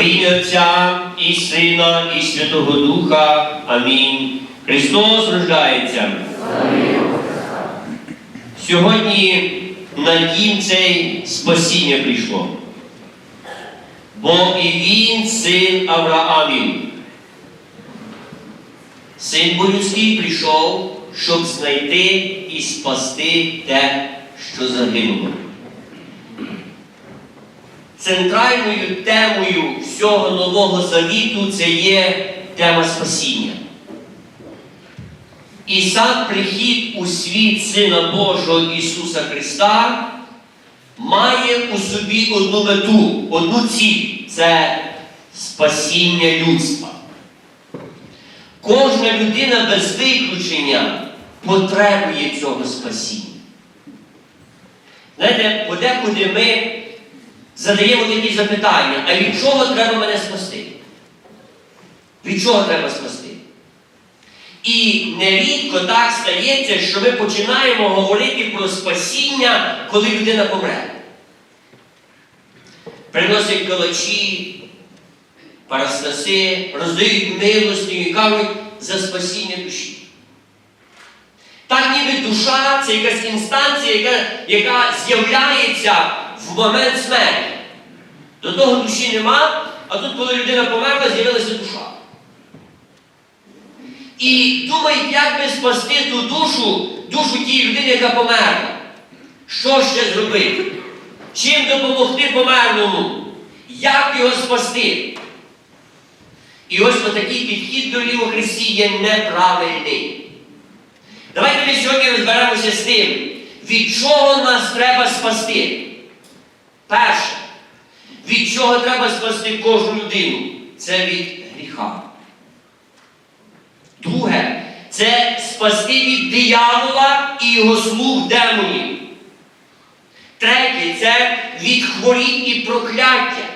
Во ім'я Отця і Сина, і Святого Духа. Амінь. Христос рождається. Сьогодні на дім цей спасіння прийшло. Бо і він син Авраамів. Син бо людський прийшов, щоб знайти і спасти те, що загинуло. Центральною темою всього Нового Завіту це є тема спасіння. І сам прихід у світ Сина Божого Ісуса Христа має у собі одну мету, одну ціль це спасіння людства. Кожна людина без виключення потребує цього спасіння. Знаєте, подекуди ми задаємо такі запитання, а від чого треба мене спасти? Від чого треба спасти? І нерідко так стається, що ми починаємо говорити про спасіння, коли людина помре. Приносять калачі, парастаси, роздають милості і кажуть за спасіння душі. Так ніби душа це якась інстанція, яка, яка з'являється в момент смерті. До того душі нема, а тут, коли людина померла, з'явилася душа. І думають, як би спасти ту душу, душу тієї людини, яка померла. Що ще зробити? Чим допомогти померлому? Як його спасти? І ось отакий підхід до Лівого Христі є неправильний. Давайте ми сьогодні розберемося з тим, від чого нас треба спасти. Перше, від чого треба спасти кожну людину? Це від гріха. Друге, це спасти від диявола і його слуг демонів. Третє це від хворіб і прокляття.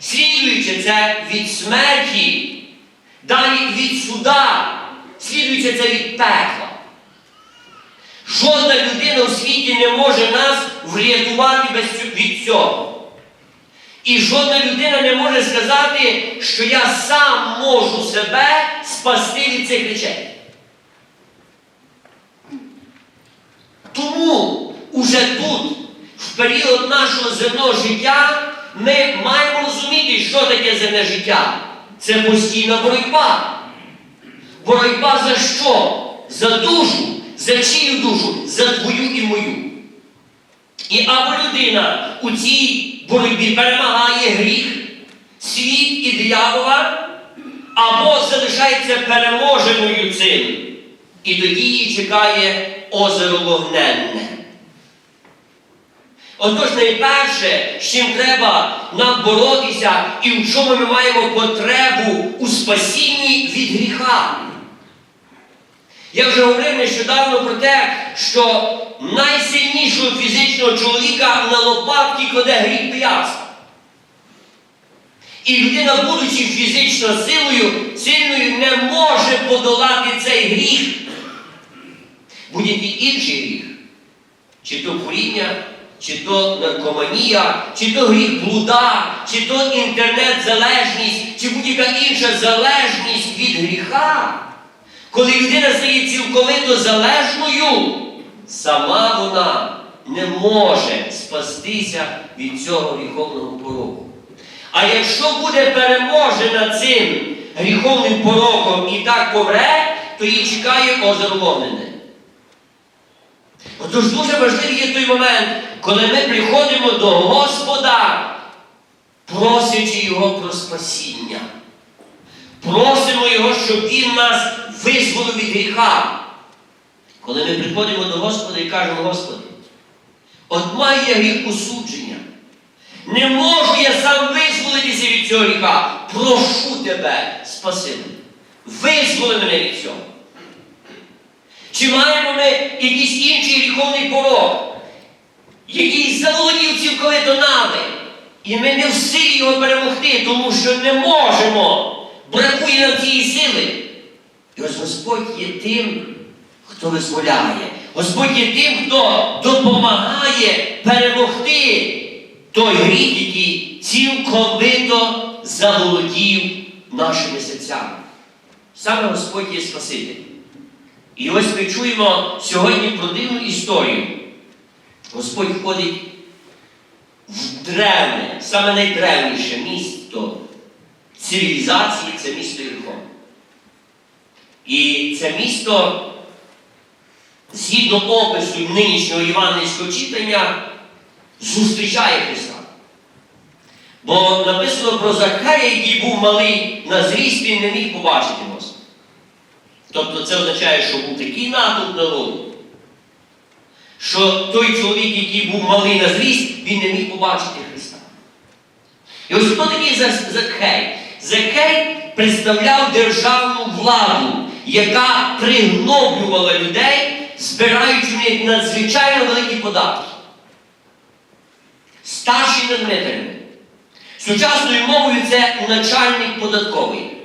Слідуюче це від смерті, далі від суда, слідуюче це від пекла. Жодна людина у світі не може нас врятувати від цього. І жодна людина не може сказати, що я сам можу себе спасти від цих речей. Тому уже тут, в період нашого земного життя, ми маємо розуміти, що таке земне життя. Це постійна боротьба. Боротьба за що? За душу, за чию душу? За твою і мою. І або людина у цій боротьбі перемагає гріх, світ і диявола, або залишається переможеною цим. І тоді її чекає озеро вогненне. Отож, найперше, з чим треба нам боротися і в чому ми маємо потребу у спасінні від гріха. Я вже говорив нещодавно про те, що найсильнішого фізичного чоловіка на лопатки кладе гріх пияцтва. І людина, будучи фізично силою, сильною, не може подолати цей гріх. Будь-який інший гріх, чи то куріння, чи то наркоманія, чи то гріх блуда, чи то інтернет-залежність, чи будь-яка інша залежність від гріха. Коли людина стає цілковито залежною, сама вона не може спастися від цього гріховного пороку. А якщо буде переможена цим гріховним пороком і так помре, то її чекає озеро. Отож дуже важливий є той момент, коли ми приходимо до Господа, просячи Його про спасіння. Просимо Його, щоб Він нас визволив від гріха. Коли ми приходимо до Господа і кажемо, Господи, от маю я гріх осудження. Не можу я сам визволитися від цього гріха. Прошу тебе, спаси мене. Визволи мене від цього. Чи маємо ми якийсь інший гріховний порог, який заволодів цілковито нами, і ми не в силі його перемогти, тому що не можемо. Бракує нам цієї сили. І ось Господь є тим, хто визволяє. Господь є тим, хто допомагає перемогти той гріх, який цілковито заволодів нашими серцями. Саме Господь є Спаситель. І ось ми чуємо сьогодні про дивну історію. Господь входить в древне, саме найдревніше місто цивілізації це місто Єрихон. І це місто, згідно опису нинішнього євангельського читання, зустрічає Христа. Бо написано про Захарія, який був малий на зріст, він не міг побачити Господа. Тобто це означає, що був такий натовп народу, що той чоловік, який був малий на зріст, він не міг побачити Христа. І ось хто такий За- Закхей? Закхей представляв державну владу, яка пригноблювала людей, збираючи надзвичайно великі податки. Старший над митарями. Сучасною мовою це начальник податковий.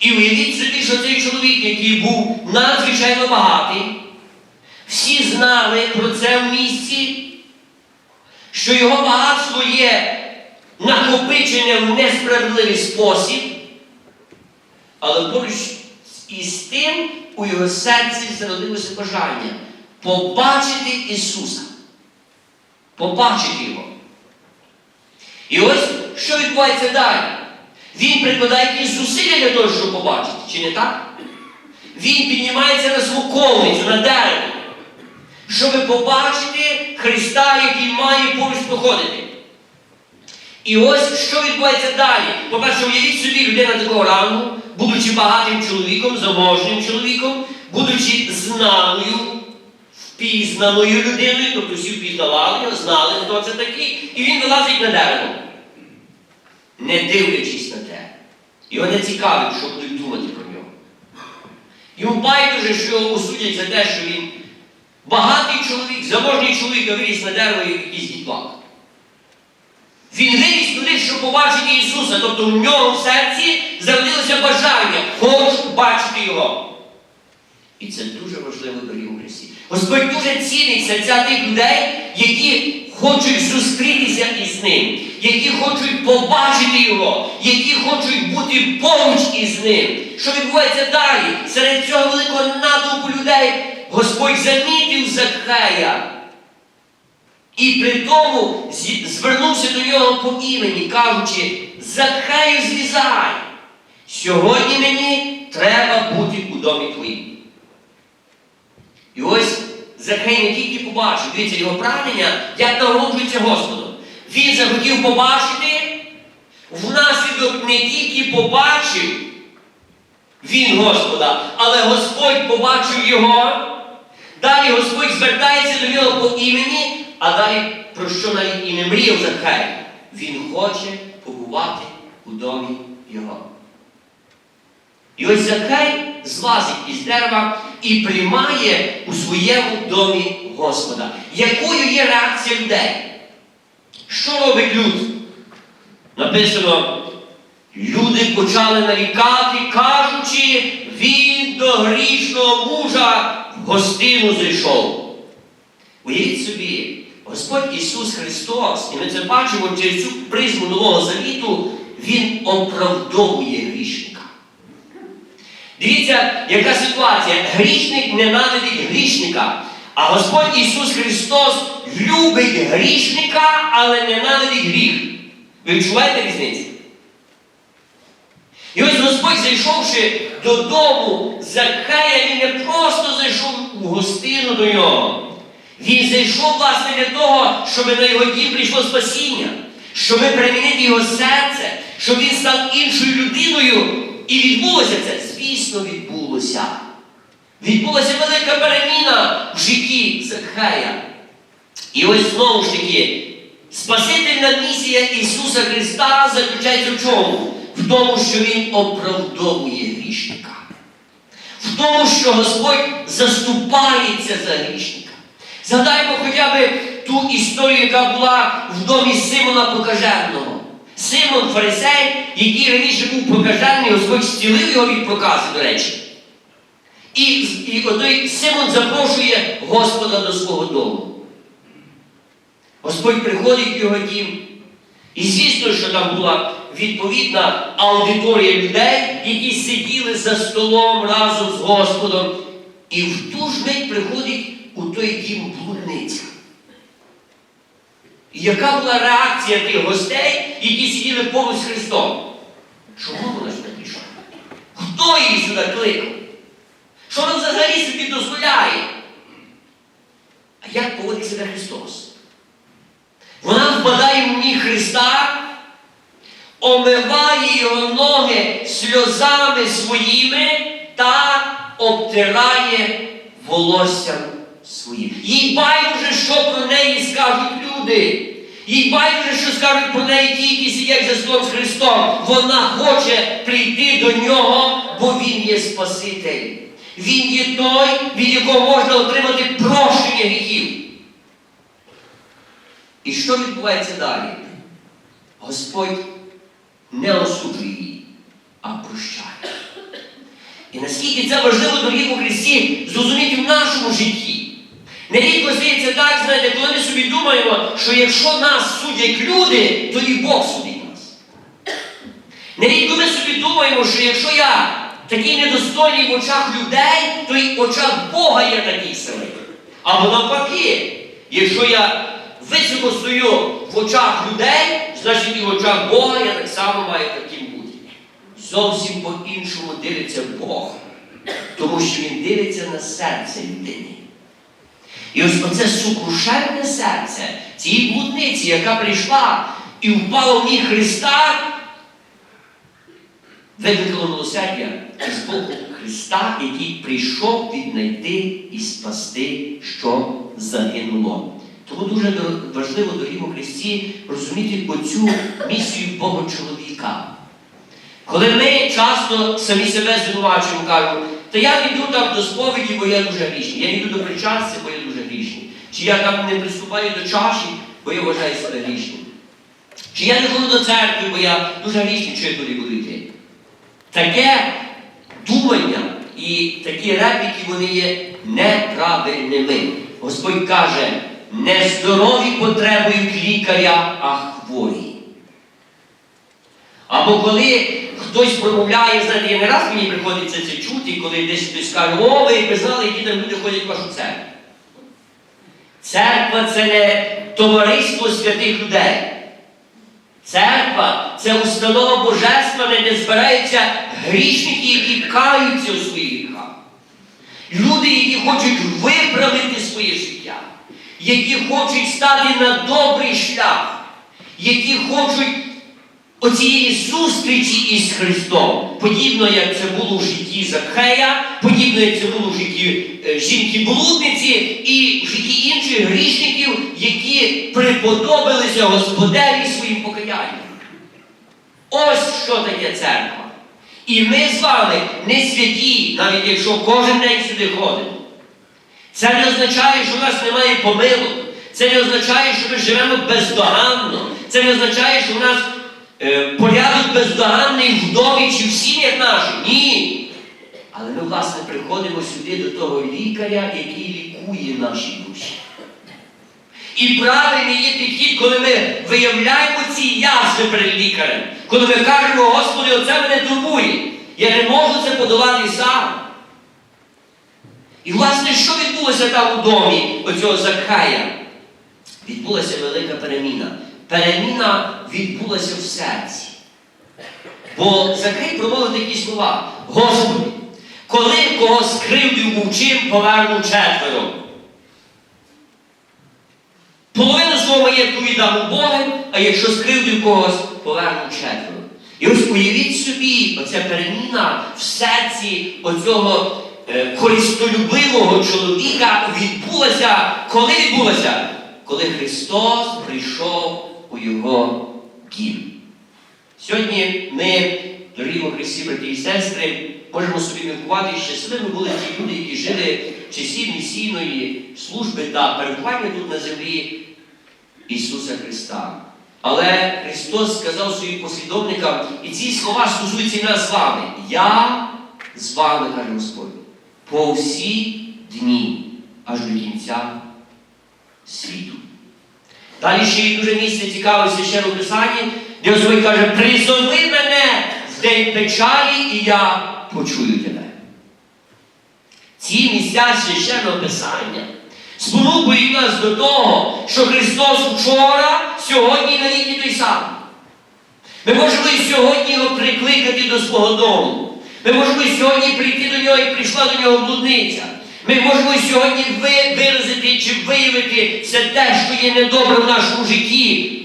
І уявіть собі, що цей чоловік, який був надзвичайно багатий, всі знали про це в місті, що його багатство є накопичене в несправедливий спосіб, але поруч із тим у його серці зародилося бажання побачити Ісуса, побачити Його. І ось що відбувається далі? Він прикладає якісь зусилля для того, щоб побачити, чи не так? Він піднімається на смоковницю, на дерево, щоб побачити Христа, який має поруч проходити. І ось що відбувається далі. По-перше, уявіть собі, людина такого рангу, будучи багатим чоловіком, заможним чоловіком, будучи знаною, впізнаною людиною, тобто всі впізнавали його, знали, хто це такий, і він вилазить на дерево, не дивлячись на те. Його не цікавить, що будуть думати про нього. Йому байдуже, що його осудять за те, що він багатий чоловік, заможний чоловік, а виріс на дерево як якийсь дітлак. Він виріс туди, щоб побачити Ісуса, тобто в нього в серці зародилося бажання, хочу бачити Його. І це дуже важливо дорогі у Христі. Господь дуже цінить серця тих людей, які хочуть зустрітися із ним, які хочуть побачити Його, які хочуть бути поруч із ним. Що відбувається далі? Серед цього великого натовпу людей Господь замітив Закхая. І при тому звернувся до нього по імені, кажучи, Закхаю злізай. Сьогодні мені треба бути у домі твоїм. І ось Захей не тільки побачив, дивіться, його прагнення, як нагороджується Господом. Він захотів побачити, внаслідок не тільки побачив він Господа, але Господь побачив його. Далі Господь звертається до нього по імені, а далі про що навіть і не мріяв Захай. Він хоче побувати у домі його. І ось Закай злазить із дерева і приймає у своєму домі Господа. Якою є реакція людей? Що робить люд? Написано, люди почали нарікати, кажучи, він до грішного мужа в гостину зайшов. Уявіть собі, Господь Ісус Христос, і ми це бачимо через цю призму Нового Завіту, Він оправдовує грішника. Дивіться, яка ситуація. Грішник ненавидить грішника. А Господь Ісус Христос любить грішника, але ненавидить гріх. Ви відчуваєте різницю? І ось Господь, зайшовши додому Закхая, він не просто зайшов у гостину до нього. Він зайшов, власне, для того, щоб на його дім прийшло спасіння, щоб перемінити його серце, щоб він став іншою людиною. І відбулося це, звісно, відбулося. Відбулася велика переміна в житті Закхая. І ось знову ж таки, Спасительна місія Ісуса Христа заключається в чому? В тому, що Він оправдовує грішника. В тому, що Господь заступається за грішника. Згадаймо хоча б ту історію, яка була в домі Симона Прокаженого. Симон фарисей, який раніше був прокажений, Господь зцілив його від прокази, до речі. І, і отой Симон запрошує Господа до свого дому. Господь приходить в його дім І звісно, що там була відповідна аудиторія людей, які сиділи за столом разом з Господом. І в ту ж мить приходить у той дім блудниця. І яка була реакція тих гостей, які сиділи поруч з Христом? Чому вона сюди прийшла? Хто її сюди кликав? Що вона взагалі собі дозволяє? А як поводить себе Христос? Вона впадає в ніг Христа, омиває його ноги сльозами своїми та обтирає волоссям своїм. Їй байдуже, що про неї скажуть люди. Їй байдуже, що скажуть про неї ті, які сидять за столом з Христом. Вона хоче прийти до нього, бо Він є Спаситель. Він є той, від якого можна отримати прощення гріхів. І що відбувається далі? Господь не осуджує її, а прощає. І наскільки це важливо, дорогі у Христі, зрозуміти в нашому житті. Нерідко здається так, знаєте, коли ми собі думаємо, що якщо нас судять люди, то і Бог судить нас. Нерідко ми собі думаємо, що якщо я такий недостойний в очах людей, то і в очах Бога я такий самий. Або навпаки, якщо я високо стою в очах людей, значить і в очах Бога я так само маю таким бути. Зовсім по-іншому дивиться Бог, тому що Він дивиться на серце людини. І ось оце сукрушенне серце цієї блудниці, яка прийшла і впала в ніг Христа, викликало милосердя з боку Христа, який прийшов віднайти і спасти, що загинуло. Тому дуже важливо, дорогі у Христі, розуміти оцю місію Бога чоловіка. Коли ми часто самі себе звинувачуємо, кажемо, та я йду там до сповіді, бо я дуже грішний, я йду до причастя, бо я дуже грішний. Чи я там не приступаю до чаші, бо я вважаю себе грішним. Чи я не ходжу до церкви, бо я дуже грішний, що я туди буду йти. Таке думання і такі репліки, вони є неправильними. Господь каже, не здорові потребують лікаря, а хворі. Або коли хтось промовляє, знаєте, я не раз мені приходиться це чути, коли десь хтось каже, о, ви б знали, які там люди ходять в вашу церкву. Церква це не товариство святих людей. Церква це установа божественна, де збираються грішники, які каються у своїх гріхах. Люди, які хочуть виправити своє життя, які хочуть стати на добрий шлях, які хочуть оцієї зустрічі із Христом, подібно як це було в житті Закхея, подібно як це було в житті е, жінки-блудниці і в житті інших грішників, які приподобилися Господеві своїм покаянням. Ось що таке церква. І ми з вами не святі, навіть якщо кожен день сюди ходимо. Це не означає, що в нас немає помилок. Це не означає, що ми живемо бездоганно. Це не означає, що в нас порядок бездоганний в домі чи в сім'ях наших. Ні. Але ми, власне, приходимо сюди до того лікаря, який лікує наші душі. І правильний є підхід, коли ми виявляємо ці язви перед лікарем. Коли ми кажемо, Господи, оце мене турбує. Я не можу це подолати сам. І, власне, що відбулося там у домі оцього Закхая? Відбулася велика переміна. Переміна відбулася в серці. Бо Закхай промовив такі слова: Господи, коли кого скривдив мовчим, поверну четверо. Половину свого маєтку віддам у Бога, а якщо скривдив когось, поверну четверо. І ось уявіть собі, оця переміна в серці оцього е, користолюбивого чоловіка відбулася. Коли відбулася? Коли Христос прийшов у його дім. Сьогодні ми, дорогі Христі, брати і сестри, можемо собі міркувати, що щасливими були ті люди, які жили в часів місійної служби та перебування тут на землі Ісуса Христа. Але Христос сказав своїм послідовникам, і ці слова стосуються нас з вами. Я з вами, каже Господь, по всі дні, аж до кінця світу. Далі ще є дуже місце цікаве священному писанні, де Господь каже, призови мене в день печалі, і я почую тебе. Ці місця священного писання спонукують нас до того, що Христос вчора, сьогодні і навіки той самий. Ми можемо і сьогодні його прикликати до свого дому. Ми можемо і сьогодні прийти до нього і прийшла до нього блудниця. Ми можемо сьогодні ви- виразити чи виявити все те, що є недобре в нашому житті.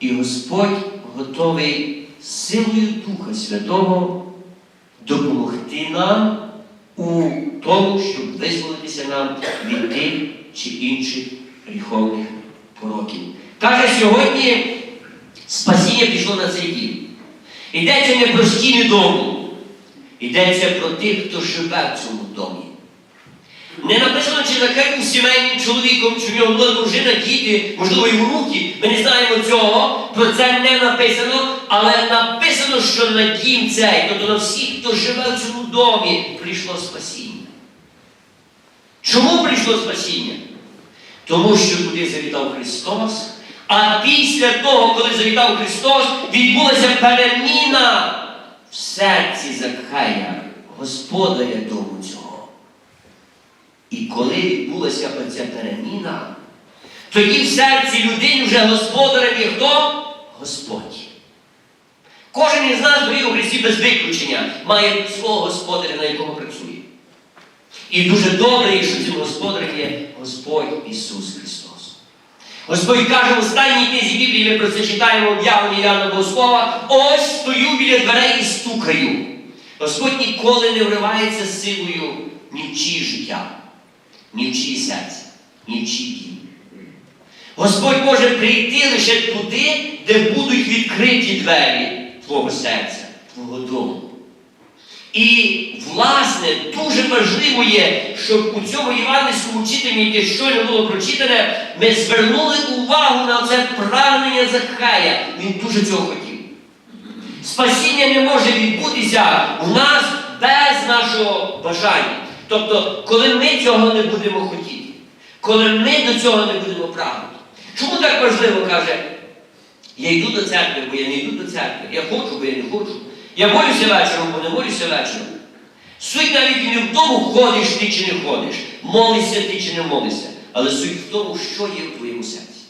І Господь готовий силою Духа Святого допомогти нам у тому, щоб визволитися нам від тих чи інших гріховних пороків. Каже сьогодні. Спасіння пішло на цей дім. Йдеться не про стіни дому, йдеться про тих, хто живе в цьому домі. Не написано, чи Захар був сімейним чоловіком, чи в нього була дружина, діти, можливо, і внуки. Ми не знаємо цього, про це не написано, але написано, що на дім цей, тобто на всіх, хто живе в цьому домі, прийшло спасіння. Чому прийшло спасіння? Тому що туди завітав Христос, а після того, коли завітав Христос, відбулася переміна в серці Закхая, господаря дому цього. І коли відбулася оця переміна, тоді в серці людини вже господарем є хто? Господь. Кожен із нас дорогі у Христі без виключення має свого господаря, на якого працює. І дуже добре, якщо цим господарем є Господь Ісус Христос. Господь каже в останній книзі Біблії, ми про це читаємо об'явлення Іоанна Богослова, ось стою біля дверей і стукаю. Господь ніколи не вривається силою ні в чиє життя, ні в чиє серце, ні в чиї дім. Господь може прийти лише туди, де будуть відкриті двері твого серця, твого дому. І, власне, дуже важливо є, щоб у цьому євангельському читанні, яке щойно було прочитане, ми звернули увагу на це прагнення Захая. Він дуже цього хотів. Спасіння не може відбутися у нас без нашого бажання. Тобто, коли ми цього не будемо хотіти, коли ми до цього не будемо прагнути. Чому так важливо каже? Я йду до церкви, бо я не йду до церкви. Я хочу, бо я не хочу. Я молюся вечором, бо не молюся вечором. Суть навіть не в тому, ходиш ти чи не ходиш, молишся ти чи не молишся, але суть в тому, що є в твоєму серці.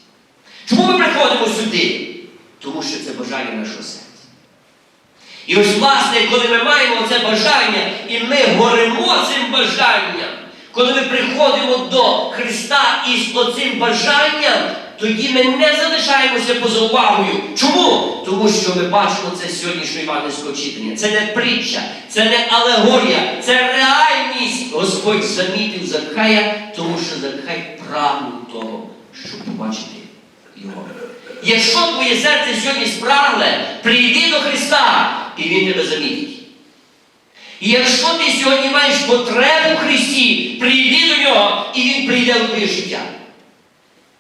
Чому ми приходимо сюди? Тому що це бажання нашого серця. І ось, власне, коли ми маємо це бажання, і ми горимо цим бажанням, коли ми приходимо до Христа із оцим бажанням, тоді ми не залишаємося поза увагою. Чому? Тому що ми бачимо це з сьогоднішнього івангельського читання. Це не притча, це не алегорія, це реальність. Господь замітив Закхая, тому що Закхай прагнув того, щоб побачити його. Якщо твоє серце сьогодні спрагле, прийди до Христа, і Він тебе замітить. І якщо ти сьогодні маєш потребу в Христі, прийди до нього, і Він прийде в твоє життя.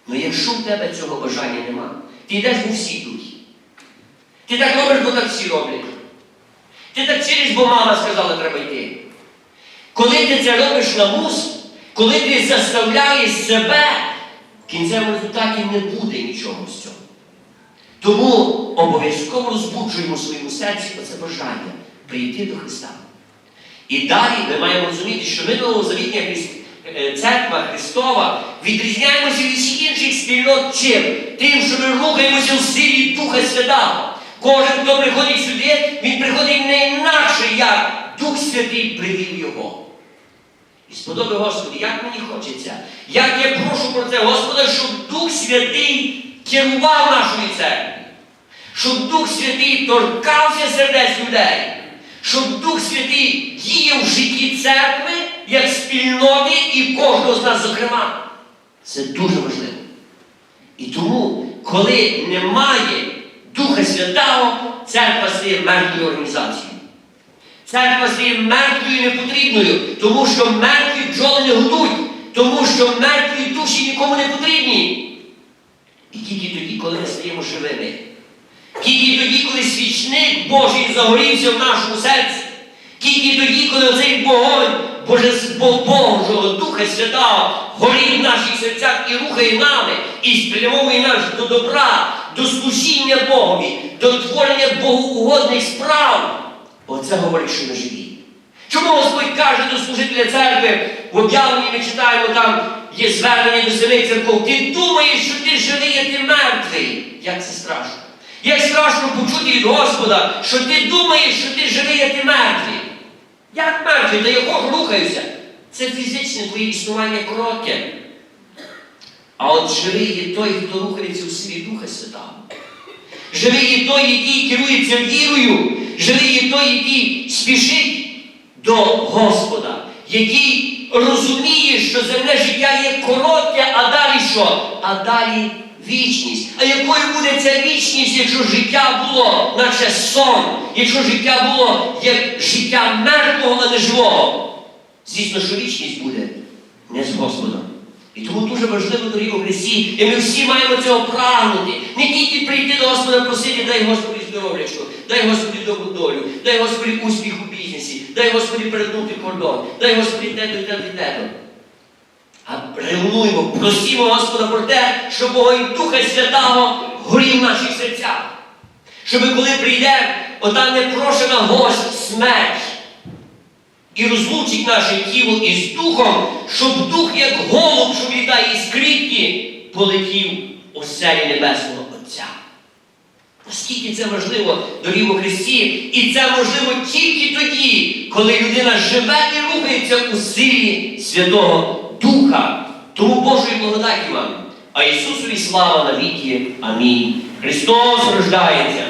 Ну якщо в тебе цього бажання нема, ти йдеш, бо всі йдуть. Ти так робиш, бо так всі роблять. Ти так чиниш, бо мама сказала, треба йти. Коли ти це робиш на мус, коли ти заставляєш себе, в кінцевому результаті не буде нічого з цього. Тому обов'язково розбуджуємо в своєму серці оце бажання прийти до Христа. І далі ми маємо розуміти, що ми новозавітня е, церква Христова відрізняємося від всіх інших спільнот чим? Тим, що ми рухаємося в силі Духа Святого. Кожен, хто приходить сюди, він приходить не інакше, як Дух Святий привів його. І сподоби Господи, як мені хочеться, як я прошу про це, Господа, щоб Дух Святий керував нашою церквою, щоб Дух Святий торкався сердець людей, щоб Дух Святий діяв в житті церкви як спільноти і кожного з нас, зокрема. Це дуже важливо. І тому, коли немає Духа Святого, церква стає мертвою організацією. Церква стає мертвою і непотрібною, тому що мертві бджоли не гудуть, тому що мертві душі нікому не потрібні. І тільки тоді, коли ми стаємо живими, тільки тоді, коли свічник Божий загорівся в нашому серці, тільки тоді, коли оцей вогонь Божого Духа Святого горить в наших серцях і рухає нами, і спрямовує нас до добра, до служіння Богові, до творення богоугодних справ. Оце говорить, що ми живі. Чому Господь каже до служителя церкви, в об'явленні ми читаємо там, є звернення до семи церков, ти думаєш, що ти живий, а ти мертвий. Як це страшно? Як страшно почути від Господа, що ти думаєш, що ти живий, а ти мертвий. Як мертвий, та якого рухаюся? Це фізичне твоє існування коротке. А от живий є той, хто рухається у силі Духа Святого. Живий є той, який керується вірою, живий є той, який спішить до Господа, який розуміє, що земне життя є коротке, а далі що? А далі вічність. А якою буде ця вічність, якщо життя було наче сон, якщо життя було як життя мертвого, а не живого? Звісно, що вічність буде не з Господом. І тому дуже важливо дорогі у Христі, і ми всі маємо цього прагнути. Не тільки прийти до Господа просити, дай Господи здоров'ячко, дай Господи добру долю, дай Господи успіх у бізнесі, дай Господи перетнути кордон, дай Господи те-то, те-то, те-то. А ревнуємо, просімо Господа про те, щоб Бога і Духа Святого горів в наших серцях. Щоб коли прийде ота непрошена гость смерть, і розлучить наше тіло із духом, щоб дух, як голуб, що літає із клітки, полетів у селі Небесного Отця. Наскільки це важливо дорогі у Христі, і це можливо тільки тоді, коли людина живе і рухається у силі Святого Духа. Тому Божої благодаті вам. А Ісусові слава навіки. Амінь. Христос рождається.